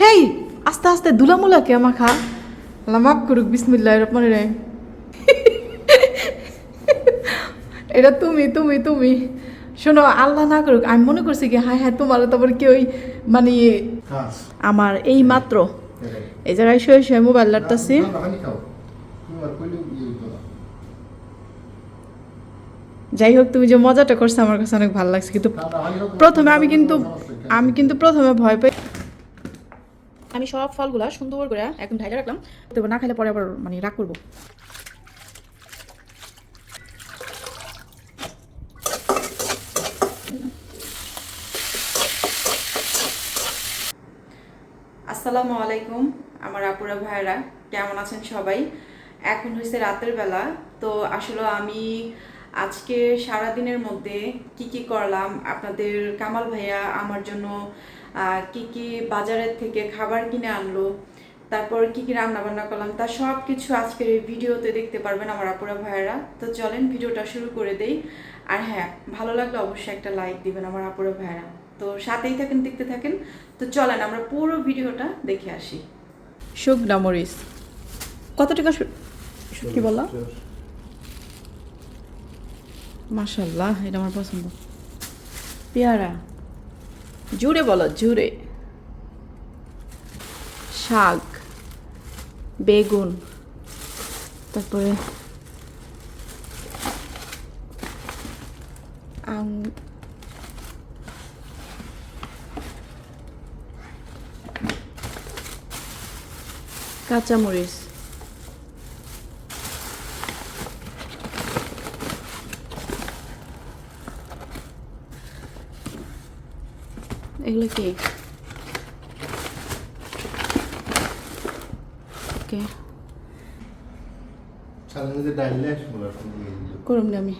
হেই আস্তে আস্তে দুলামুলা কে আমা খা আল্লাহ মাফ করুক বিসমিল্লাহ রহমান রাহিম। এটা তুমি তুমি তুমি। শোনো আল্লাহ না করুক আমি মনে করছি কি হায় হায় তোমার তারপর কেউই মানে আমার এই মাত্র। এই জায়গায় শুয়ে শুয়ে মোবাইল লাটতাছি না। যাই হোক তুমি যে মজাটা করছ আমার কাছে অনেক ভালো লাগছে। কিন্তু প্রথমে আমি কিন্তু আমি কিন্তু প্রথমে ভয় পাই। আমি সব ফলগুলা সুন্দর করে একদম ঢাইলে রাখলাম। তো না খেলে পরে আবার মানে রাগ করব। আসসালামু আলাইকুম, আমার আপুরা ভাইরা কেমন আছেন সবাই? এখন হয়েছে রাতের বেলা, তো আসলে আমি আজকে সারা দিনের মধ্যে কি কি করলাম, আপনাদের কামাল ভাইয়া আমার জন্য কি কি বাজারের থেকে খাবার কিনে আনলো তারপর কি কি রান্না বান্না করলাম তা সব কিছু আজকের এই ভিডিওতে দেখতে পারবেন আমার আপুরা ভাইয়েরা। তো চলেন ভিডিওটা শুরু করে দেই। আর হ্যাঁ ভালো লাগলে অবশ্যই একটা লাইক দিবেন আমার আপুরা ভাইয়েরা। তো সাথেই থাকেন দেখতে থাকেন। তো চলেন আমরা পুরো ভিডিওটা দেখে আসি। শুকনা মরিচ। কত টাকা কি বললা? মাশাল্লাহ এটা আমার পছন্দ। পেয়ারা। জুড়ে বলো জুড়ে। শাক বেগুন তারপরে কাঁচামরিচ। এগুলো কি? ওকে। করুন না আমি।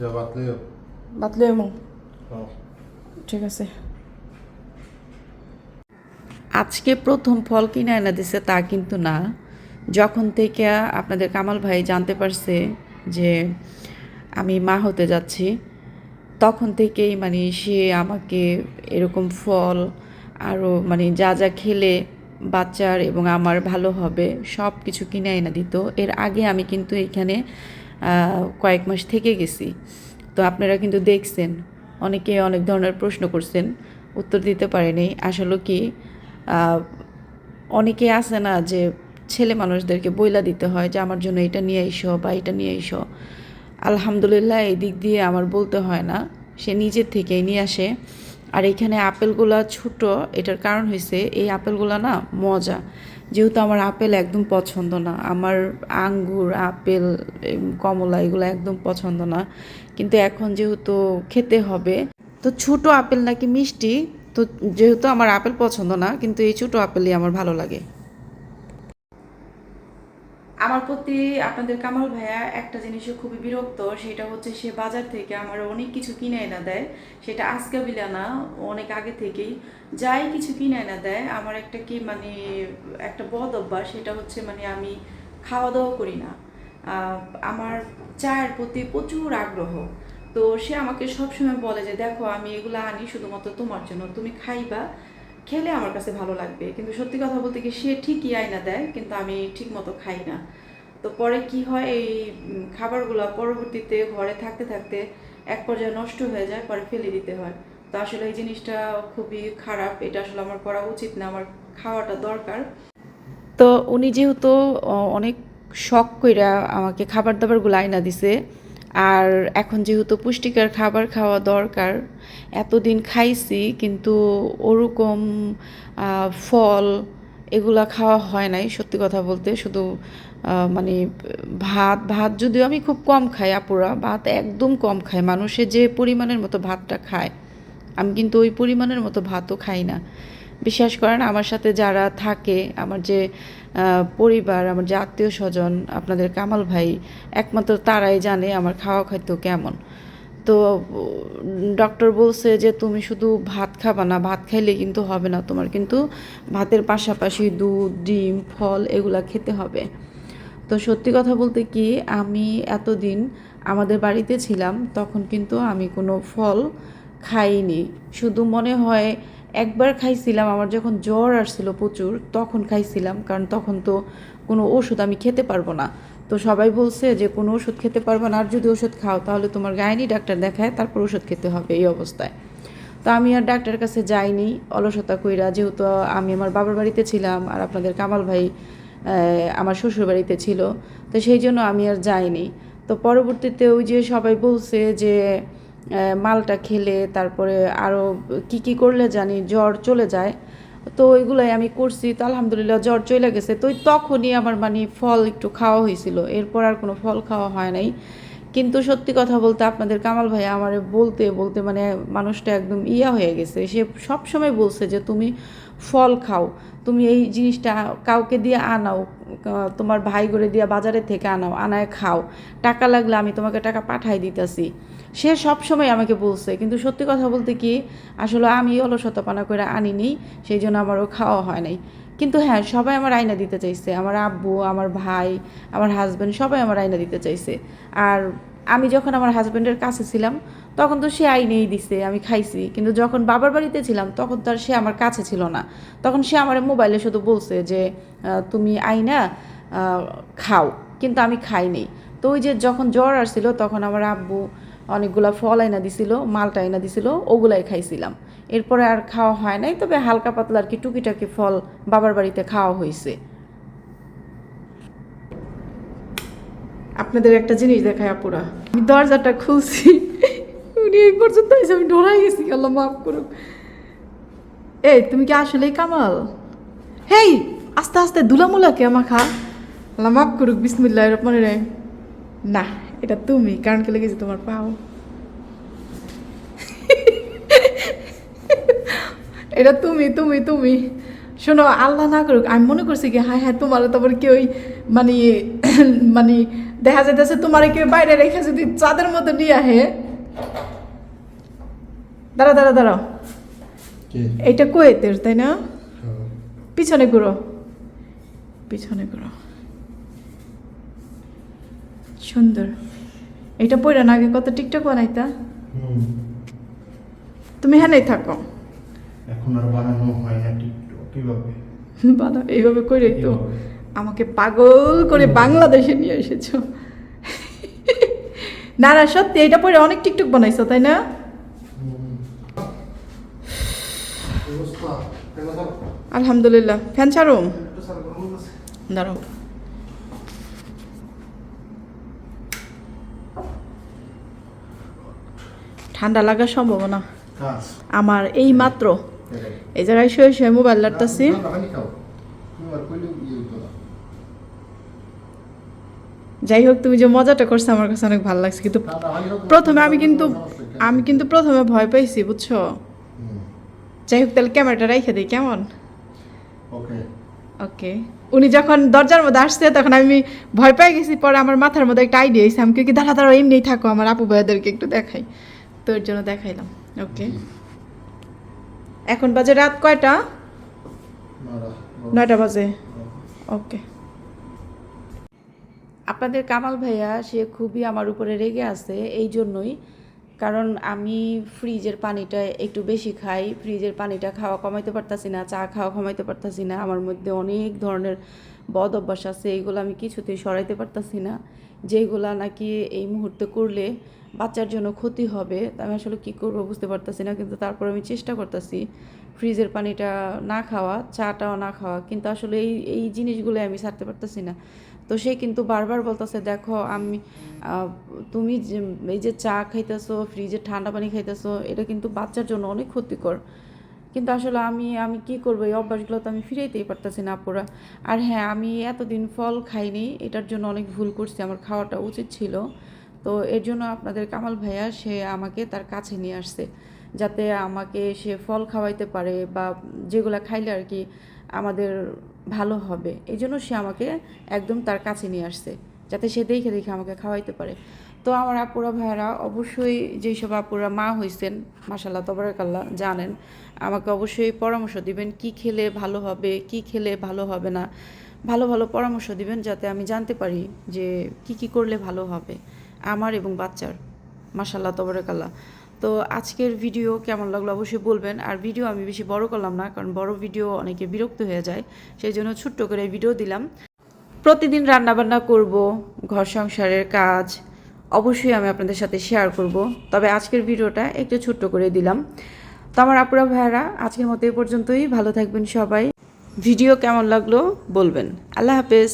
যা বাতলে এমন হ্যাঁ। ঠিক আছে। আজকে প্রথম ফল কিনে এনে দিছে তা কিন্তু না। যখন থেকে আপনাদের কামাল ভাই জানতে পারছে যে আমি মা হতে যাচ্ছি তখন থেকেই মানে সে আমাকে এরকম ফল আরও মানে যা যা খেলে বাচ্চার এবং আমার ভালো হবে সব কিছু কিনে এনে দিত। এর আগে আমি কিন্তু এখানে কয়েক মাস থেকে গেছি। তো আপনারা কিন্তু দেখছেন, অনেকে অনেক ধরনের প্রশ্ন করছেন, উত্তর দিতে পারেনি আসলে কি অনেকে আছে না যে ছেলে মানুষদেরকে বইলা দিতে হয় যে, আমার জন্য এটা নিয়ে এসো বা এটা নিয়ে এসো আলহামদুলিল্লাহ, এই দিক দিয়ে আমার বলতে হয় না। সে নিজের থেকেই নিয়ে আসে। আর এখানে আপেলগুলা ছোট, এটার কারণ হয়েছে এই আপেলগুলা না মজা। যেহেতু আমার আপেল একদম পছন্দ না, আমার আঙ্গুর, আপেল কমলা এগুলো একদম পছন্দ না। কিন্তু এখন যেহেতু খেতে হবে, তো ছোট আপেল নাকি মিষ্টি, তো যেহেতু আমার আপেল পছন্দ না, কিন্তু এই ছোট আপেলই আমার ভালো লাগে। আমার প্রতি আপনাদের কামাল ভাইয়া একটা জিনিসে খুবই বিরক্ত, সেটা হচ্ছে সে বাজার থেকে আমার অনেক কিছু কিনে এনে দেয়। সেটা আজকে বিলা না, অনেক আগে থেকেই। যাই কিছু কিনে এনে দেয়, আমার একটা কি মানে একটা বদ অভ্যাস, সেটা হচ্ছে মানে আমি খাওয়া দাওয়া করি না। আমার চায়ের প্রতি প্রচুর আগ্রহ। তো সে আমাকে সবসময় বলে যে, দেখো, আমি এগুলো আনি শুধুমাত্র তোমার জন্য, তুমি খাইবা, খেলে আমার কাছে ভালো লাগবে। কিন্তু সত্যি কথা বলতে কি, সে ঠিকই আয়না দেয়, কিন্তু আমি ঠিক মতো খাই না। তো পরে কি হয়, এই খাবারগুলো পরবর্তীতে ঘরে থাকতে থাকতে এক পর্যায়ে নষ্ট হয়ে যায়, পরে ফেলে দিতে হয়। তো আসলে এই জিনিসটা খুবই খারাপ, এটা আসলে আমার করা উচিত না, আমার খাওয়াটা দরকার। তো উনি যেহেতু অনেক শখ কইরা আমাকে খাবার দাবারগুলো আইনা দিছে, আর এখন যেহেতু পুষ্টিকর খাবার খাওয়া দরকার, এতদিন খাইছি, কিন্তু ওরকম ফল এগুলা খাওয়া হয় নাই, সত্যি কথা বলতে। শুধু মানে ভাত ভাত যদিও আমি খুব কম খাই আপুরা, ভাত একদম কম খাই। মানুষে যে পরিমাণের মতো ভাতটা খায়, আমি কিন্তু ওই পরিমাণের মতো ভাতও খাই না। বিশ্বাস করেন, আমার সাথে যারা থাকে, আমার যে পরিবার, আমার যে আত্মীয় স্বজন, আপনাদের কামাল ভাই, একমাত্র তারাই জানে আমার খাওয়া খাদ্য কেমন। তো ডক্টর বলছে যে, তুমি শুধু ভাত খাবা না, ভাত খাইলে কিন্তু হবে না তোমার, কিন্তু ভাতের পাশাপাশি দুধ, ডিম, ফল এগুলা খেতে হবে। তো সত্যি কথা বলতে কি, আমি এতদিন আমাদের বাড়িতে ছিলাম, তখন কিন্তু আমি কোনো ফল খাইনি। শুধু মনে হয় একবার খাইছিলাম, আমার যখন জ্বর আসছিল প্রচুর, তখন খাইছিলাম, কারণ তখন তো কোনো ওষুধ আমি খেতে পারব না। তো সবাই বলছে যে, কোনো ওষুধ খেতে পারব না, আর যদি ওষুধ খাও, তাহলে তোমার গাইনি ডাক্তার দেখায়, তারপর ওষুধ খেতে হবে। এই অবস্থায়। তো আমি আর ডাক্তারের কাছে যাইনি, অলসতা কইরা, যেহেতু আমি আমার বাবার বাড়িতে ছিলাম, আর আপনাদের কামাল ভাই আমার শ্বশুরবাড়িতে ছিল। তো সেই জন্য আমি আর যাইনি। তো পরবর্তীতে ওই যে সবাই বলছে যে মালটা খেলে তারপরে আরও কি কি করলে জানি জ্বর চলে যায়। তো ওইগুলোই আমি করছি। তো আলহামদুলিল্লাহ জ্বর চলে গেছে। তো তখনই আমার মানে ফল একটু খাওয়া হয়েছিল। এরপর আর কোনো ফল খাওয়া হয় নাই। কিন্তু সত্যি কথা বলতে আপনাদের কামাল ভাই আমার বলতে বলতে মানে মানুষটা একদম ইয়া হয়ে গেছে। সে সব সময় বলছে যে, তুমি ফল খাও। তুমি এই জিনিসটা কাউকে দিয়ে আনাও তোমার ভাই করে দিয়ে বাজারে থেকে আনাও, আনায় খাও। টাকা লাগলে আমি তোমাকে টাকা পাঠাই দিতেছি। সে সব সময় আমাকে বলছে, কিন্তু সত্যি কথা বলতে কি, আসলে আমি অলসতাপানা করে আনিনি, সেই জন্য আমারও খাওয়া হয় নাই। কিন্তু হ্যাঁ সবাই আমার আয়না দিতে চাইছে। আমার আব্বু, আমার ভাই, আমার হাজব্যান্ড সবাই আমার আয়না দিতে চাইছে। আর আমি যখন আমার হাজব্যান্ডের কাছে ছিলাম, তখন তো সে আইনেই দিছে, আমি খাইছি। কিন্তু যখন বাবার বাড়িতে ছিলাম, তখন তো আর সে আমার কাছে ছিল না। তখন সে আমার মোবাইলে শুধু বলছে যে তুমি আইনা খাও। কিন্তু আমি খাইনি তো ওই যে যখন জ্বর আসছিল, তখন আমার আব্বু অনেকগুলা ফল আইনা দিছিল, মালটা আইনা দিছিল, ওগুলাই খাইছিলাম। এরপরে আর খাওয়া হয় নাই, তবে হালকা পাতলা আর কি টুকিটাকি ফল বাবার বাড়িতে খাওয়া হয়েছে আপনাদের একটা জিনিস দেখায় আপুরা। আমি দরজাটা খুলছি। উনি এই পর্যন্ত এসে আমি ডরাই গেছি, আল্লাহ মাফ করুক। এই, তুমি কি আসলেই কামাল? হেই, আস্তে আস্তে দুলামুলা কে মাখা আল্লাহ মাফ করুক বিসমিল্লাহ রহমান রে না, এটা তুমি, কারণ কে লেগেছে তোমার পাও? এটা তুমি তুমি তুমি। শোনো আল্লাহ না করুক আমি মনে করছি কি হ্যাঁ হ্যাঁ তোমার তারপর কেউ মানে মানে দেখা যাইতেছে তোমার কেউ বাইরে রেখে যদি চাঁদের মতো নিয়ে আহে। দাঁড়া দাঁড়া দাঁড়াও। কে? এইটা কোয়েতের তাই না? হ্যাঁ। পিছনে ঘুরো। পিছনে ঘুরো। সুন্দর। এটা পড়ে না আগে কত টিকটক বানাইতা। তুমি হ্যাঁ থাকো। এখন আর বানানো হয় না টিকটক। কীভাবে? এইভাবে করে তো। আমাকে পাগল করে বাংলাদেশে নিয়ে এসেছ। না না সত্যি এটা পরে অনেক টিকটক বানাইছো তাই না? আলহামদুলিল্লাহ। ফ্যান ছাড়ো? দাঁড়াও। ঠান্ডা লাগার সম্ভাবনা। আমার এই মাত্র। এই জায়গায় শুয়ে শুয়ে মোবাইল লাটতাছি ইয়ে। যাই হোক তুমি যে মজাটা করছ আমার কাছে অনেক ভালো লাগছে কিন্তু প্রথমে আমি কিন্তু আমি কিন্তু প্রথমে ভয় পাইছি বুঝছ? যাই হোক তাহলে ক্যামেরাটা রেখে দিই কেমন? ওকে। উনি যখন দরজার মধ্যে আসছে তখন আমি ভয় পেয়ে গেছি পরে আমার মাথার মধ্যে একটা আইডিয়া এসে আমি কি দাঁড়া দাঁড়া এমনিই থাকো আমার আপু ভাইয়াদেরকে একটু দেখাই। তোর জন্য দেখাইলাম। ওকে। এখন বাজে রাত কয়টা? নয়টা। বাজে। ওকে। আপনাদের কামাল ভাইয়া সে খুবই আমার উপরে রেগে আছে এই জন্যই। কারণ আমি ফ্রিজের পানিটা একটু বেশি খাই। ফ্রিজের পানিটা খাওয়া কমাইতে পারতাছি না চা খাওয়া কমাইতে পারতাছি না। আমার মধ্যে অনেক ধরনের বদ অভ্যাস আছে এইগুলো আমি কিছুতেই সরাইতে পারতাছি না। যেগুলা নাকি এই মুহূর্তে করলে বাচ্চার জন্য ক্ষতি হবে আমি আসলে কী করব বুঝতে পারতাছি না, কিন্তু তারপর আমি চেষ্টা করতেছি ফ্রিজের পানিটা না খাওয়া, চাটাও না খাওয়া, কিন্তু আসলে এই এই জিনিসগুলো আমি ছাড়তে পারতেছি না। তো সে কিন্তু বারবার বলতেছে, দেখো, আমি তুমি এই যে চা খাইতেছো ফ্রিজের ঠান্ডা পানি খাইতেছো, এটা কিন্তু বাচ্চার জন্য অনেক ক্ষতিকর। কিন্তু আসলে আমি আমি কি করব? এই অভ্যাসগুলো তো আমি ফিরাইতেই পারতেছি না পুরা আর হ্যাঁ আমি এতদিন ফল খাইনি, এটার জন্য অনেক ভুল করছি, আমার খাওয়াটা উচিত ছিল। তো এর জন্য আপনাদের কামাল ভাইয়া, সে আমাকে তার কাছে নিয়ে আসছে, যাতে আমাকে সে ফল খাওয়াইতে পারে বা যেগুলো খাইলে আর কি আমাদের ভালো হবে। এই জন্য সে আমাকে একদম তার কাছে নিয়ে আসছে, যাতে সে দেখে দেখে আমাকে খাওয়াইতে পারে। তো আমার আপুরা ভাইয়ারা অবশ্যই যেই সব আপুরা মা হয়েছেন মাসাল্লাহ তবরাকাল্লাহ, জানেন, আমাকে অবশ্যই পরামর্শ দিবেন কি খেলে ভালো হবে, কি খেলে ভালো হবে না। ভালো ভালো পরামর্শ দিবেন যাতে আমি জানতে পারি যে কি কি করলে ভালো হবে আমার এবং বাচ্চার মাসাল্লাহ তবরাকাল্লাহ। তো তো আজকের ভিডিও কেমন লাগল অবশ্যই বলবেন, আর ভিডিও আমি বেশি বড় করলাম না, কারণ বড় ভিডিও অনেকে বিরক্ত হয়ে যায় সেই জন্য ছোট্ট করে ভিডিও দিলাম। প্রতিদিন রান্নাবান্না করব, ঘর সংসারের কাজ অবশ্যই আমি আপনাদের সাথে শেয়ার করব। তবে আজকের ভিডিওটা একটু ছোট্ট করে দিলাম। তো আমার আপুরা ভাইয়ারা, আজকের মতো এই পর্যন্তই। ভালো থাকবেন সবাই। ভিডিও কেমন লাগল বলবেন। আল্লাহ হাফেজ।